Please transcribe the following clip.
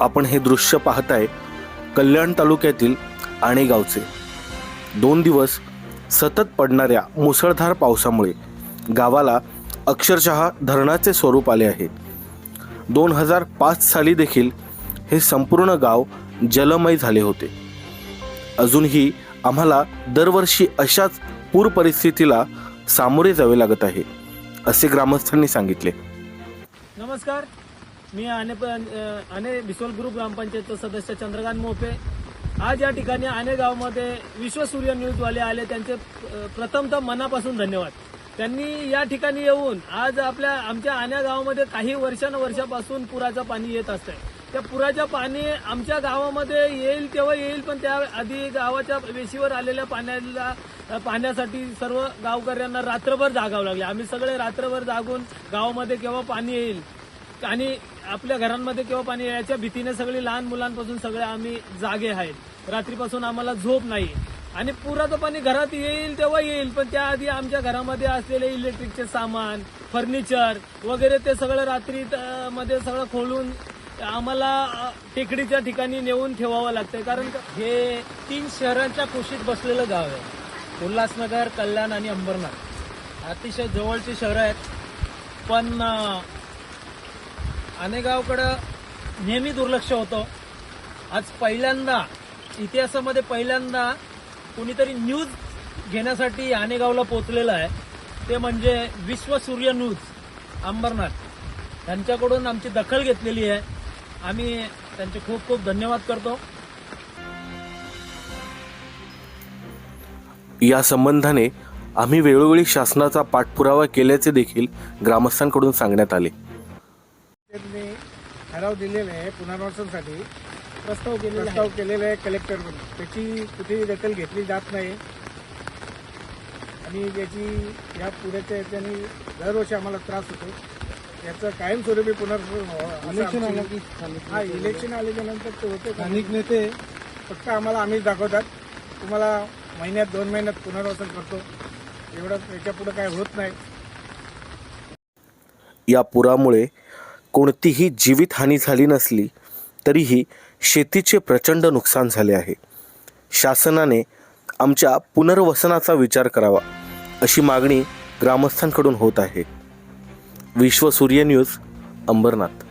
आपण हे दृश्य पाहताय कल्याण तालुक्यातील आणेगावचे. दोन दिवस सतत पडणाऱ्या मुसळधार पावसामुळे गावाला अक्षरशः धरणाचे स्वरूप आले आहे. दोन हजार पाच साली देखील हे संपूर्ण गाव जलमय झाले होते. अजूनही आम्हाला दरवर्षी अशाच पूर परिस्थितीला सामोरे जावे लागत आहे असे ग्रामस्थांनी सांगितले. नमस्कार. मी आने प- आने बिसोल ग्रुप ग्रामपंचायतचा सदस्य चंद्रकांत मोपे. आज या ठिकाणी आने गावमध्ये विश्व सूर्य न्यूजवाले आले. त्यांचे प्रथमतः मनापासून धन्यवाद. त्यांनी या ठिकाणी येऊन आज आपल्या आमच्या आण्या गावामध्ये काही वर्षानुवर्षापासून पुराचं पाणी येत असतंय. त्या पुराच्या पाणी आमच्या गावामध्ये येईल तेव्हा येईल पण त्या आधी गावाच्या वेशीवर आलेल्या पाण्याला पाण्यासाठी सर्व गावकऱ्यांना रात्रभर जागावं लागले. आम्ही सगळे रात्रभर जागून गावामध्ये केव्हा पाणी येईल? आणि आपल्या घरांमध्ये केव्हा पाणी याच्या भीतीने सगळे लहान मुलांपासून सगळे आम्ही जागे आहेत. रात्रीपासून आम्हाला झोप नाही. आणि पुराचं पाणी घरात येईल तेव्हा येईल पण त्याआधी आमच्या घरामध्ये असलेले इलेक्ट्रिकचे सामान फर्निचर वगैरे ते सगळं रात्री मध्ये सगळं खोलून आम्हाला टेकडीच्या ठिकाणी नेऊन ठेवावं लागतंय. कारण हे तीन शहरांच्या कुशीत बसलेलं गाव आहे. उल्हासनगर कल्याण आणि अंबरनाथ. अतिशय जवळची शहरं आहेत. पण आनेगावकडं नेहमी दुर्लक्ष होतं. आज पहिल्यांदा इतिहासामध्ये पहिल्यांदा कुणीतरी न्यूज घेण्यासाठी आनेगावला पोचलेलं आहे. ते म्हणजे विश्व सूर्य न्यूज अंबरनाथ. त्यांच्याकडून आमची दखल घेतलेली आहे. आम्ही त्यांचे खूप खूप धन्यवाद करतो. या संबंधाने आम्ही वेळोवेळी शासनाचा पाठपुरावा केल्याचे देखील ग्रामस्थांकडून सांगण्यात आले. ठराव दिलेला आहे पुनर्वसनसाठी. प्रस्ताव केलेला प्रस्ताव केलेला आहे कलेक्टरकडून. त्याची कुठेही दखल घेतली जात नाही. आणि याची या पुढेच्या याच्याने दरवर्षी आम्हाला त्रास होतो. याचं कायमस्वरूपी पुनर्वसन इलेक्शन आलं की हा इलेक्शन आल्याच्यानंतर ते होते. स्थानिक नेते. फक्त आम्हाला आम्हीच दाखवतात. तुम्हाला महिन्यात दोन महिन्यात पुनर्वसन करतो. एवढं याच्यापुढे काय होत नाही. या पुरामुळे कोणतीही जीवितहानी झाली नसली तरीही शेतीचे प्रचंड नुकसान झाले आहे. शासनाने आमच्या पुनर्वसनाचा विचार करावा अशी मागणी ग्रामस्थांकडून होत आहे. विश्व सूर्य न्यूज अंबरनाथ.